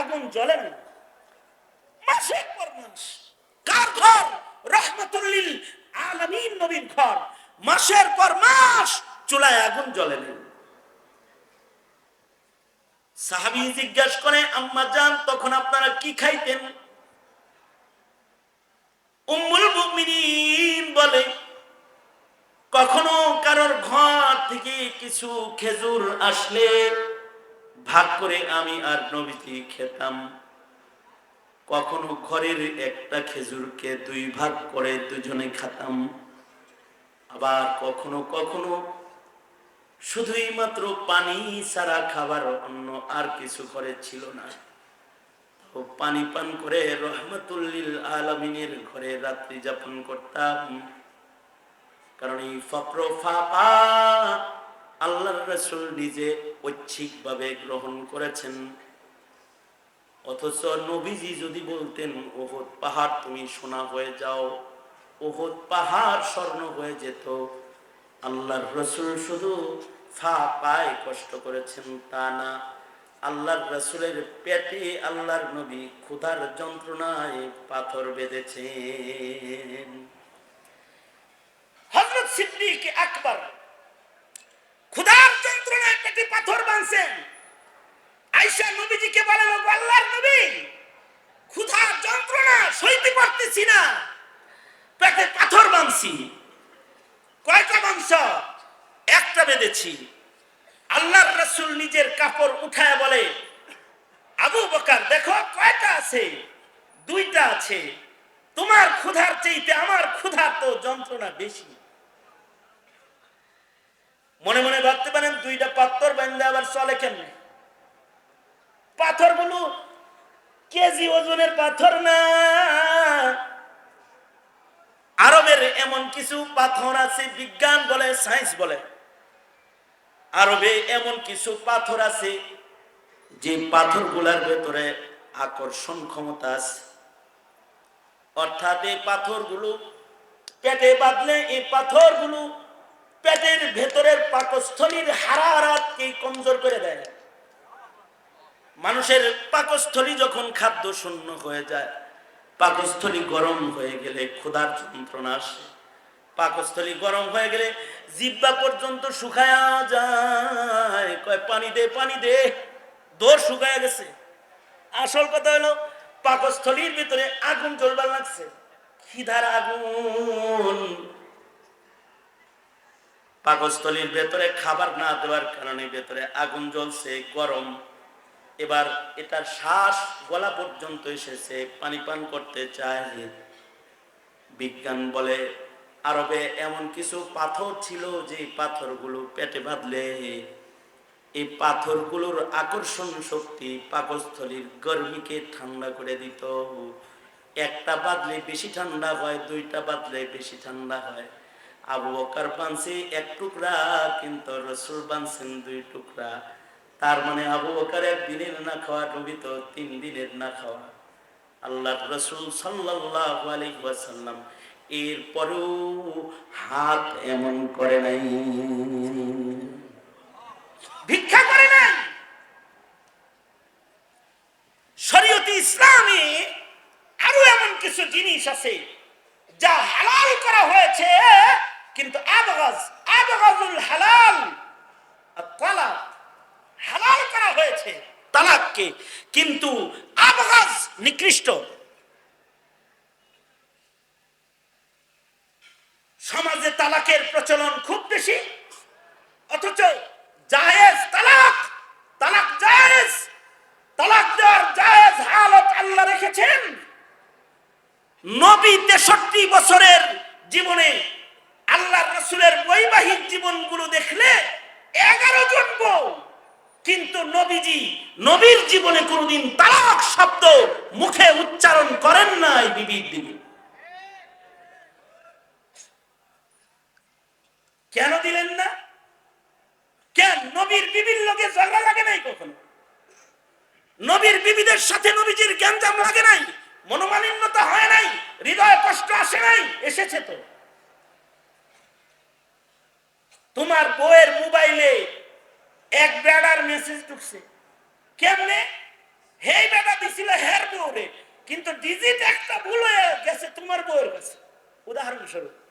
আগুন জ্বলে না। মাসের পর মাস, কার ঘর? রহমতুল্লিল আলামিন নবীর ঘর। মাসের পর মাস চুলায় আগুন জ্বলে না। সাহাবি জিজ্ঞাসা করে, আম্মা জান, তখন আপনারা কি খাইতেন? উম্মুল বলে, কখনো কারোর ঘর থেকে কিছু খেজুর আসলে? ভাগ করে আমি আর নবীজি খেতাম। কখনো ঘরের একটা খেজুরকে দুই ভাগ করে দুজনে খাতাম। আবার কখনো কখনো শুধুই মাত্র পানি ছাড়া খাবার অন্য আর কিছু করে ছিল না। তো পানি পান করে রহমতুল্লিল আলমিনের ঘরে রাত্রি যাপন করতাম। কারণ এই ফক্র ফাপা আল্লাহর রসুল নিজে ঐচ্ছিকভাবে গ্রহণ করেছেন। অথচ নবীজি যদি বলতেন, ওহদ পাহাড় তুমি সোনা হয়ে যাও, ওহদ পাহাড় স্বর্ণ হয়ে যেত। আল্লাহর রসুল শুধু ফা পায় কষ্ট করেছেন, তা না, আল্লাহর রসুলের পেটে আল্লাহর নবী ক্ষুধার যন্ত্রণায় পাথর বেঁধেছেন। হজরত সিদ্দিক আকবর ক্ষুধার যন্ত্রণায় পেটে বাঁধছেন আইসা নবীজিকে বলেন, "ওগো আল্লাহর নবী ক্ষুধার যন্ত্রণা সইতে পারতেছি না। পেটে পাথর বাঁধছি, কয়টা মাংস, একটা বেঁধেছি। আল্লাহর রসুল নিজের কাপড় উঠায় বলে, আবু বকার, দেখো কয়টা আছে? দুইটা আছে। তোমার ক্ষুধার চাইতে আমার ক্ষুধার তো যন্ত্রণা বেশি। মনে মনে ভাবতে পারেন, দুইটা পাথর বান্ধে আবার চলে কেমনে? পাথরগুলো কেজি ওজনের পাথর না। আরবের এমন কিছু পাথর আছে, বিজ্ঞান বলে, সায়েন্স বলে। আরবে এমন কিছু পাথর আছে, যে পাথরগুলার ভেতরে আকর্ষণ ক্ষমতা আছে। অর্থাৎ এই পাথরগুলো পেটে বাঁধলে, এই পাথরগুলো পাকস্থলীর হারাহারাতকে কমজোর করে দেয়। মানুষের পাকস্থলী যখন খাদ্য শূন্য হয়ে যায়, পাকস্থলী গরম হয়ে গেলে ক্ষুধার যন্ত্রণা আসে। পাকস্থলী গরম হয়ে গেলে জিব্বা পর্যন্ত শুকায়া যায়। কয়, পানি দে পানি দে দৌড় শুকায়া গেছে। আসল কথা হলো, পাকস্থলীর ভিতরে আগুন জ্বলবার লাগছে। খিদার আগুন। পাকস্থলীর ভেতরে খাবার না দেওয়ার কারণে ভেতরে আগুন জ্বলছে, গরম। এবার এটার শ্বাস গলা পর্যন্ত এসেছে, পানি পান করতে চায়। বিজ্ঞান বলে, আরবে এমন কিছু পাথর ছিল যে পাথরগুলো পেটে বাঁধলে। এই পাথরগুলোর আকর্ষণ শক্তি পাকস্থলীর গর্মীকে ঠান্ডা করে দিত। একটা বাদলে বেশি ঠান্ডা হয়, দুইটা বাদলে বেশি ঠান্ডা হয়। আবু বকার বানছে এক টুকরা, কিন্তু রসুল বানছেন দুই টুকরা। তার মানে আবু বকার একদিনের না খাওয়া, নবী তো তিন দিনের না খাওয়া। আল্লাহ রসুল সাল্লাল্লাহু আলাইহি ওয়াসাল্লাম এরপরেও হাত এমন করে নাই। ভিক্ষা করে নাই। শরীয়তে ইসলামে আরও এমন কিছু জিনিস আছে যা হালাল করা হয়েছে। কিন্তু আবগাজ, আবগাজুল হালাল। তালাক, হালাল করা হয়েছে তালাককে। কিন্তু আবগাজ নিকৃষ্ট। সমাজে তালাকের প্রচলন খুব বেশি, অথচ জায়েজ তালাক তালাক জায়েজ, তালাক দেওয়ার জায়েজ হালত আল্লাহ রেখেছেন। নবী তেষট্টি বছরের জীবনে আল্লাহ রসুলের বৈবাহিক জীবনগুলো দেখলে এগারো জন বউ। কিন্তু নবীজি, নবীর জীবনে কোনোদিন তালাক শব্দ মুখে উচ্চারণ করেন নাই বিবির দিকে। কেন দিলেন না? কেন? নবীর বিবির লোকে ঝগড়া লাগে নাই কখনো? নবীর বিবিদের সাথে নবীজির গ্যাঞ্জাম লাগে নাই? মনোমালিন্যতা হয় নাই? হৃদয় কষ্ট আসে নাই? এসেছে তো। তোমার বউয়ের মোবাইলে এক বেড়ার মেসেজ ঢুকছে। কেমনে? হে বেড়া দিছিল হের বউরে। কিন্তু ডিজিট একটা ভুল হয়ে গেছে তোমার বউয়ের কাছে। উদাহরণস্বরূপ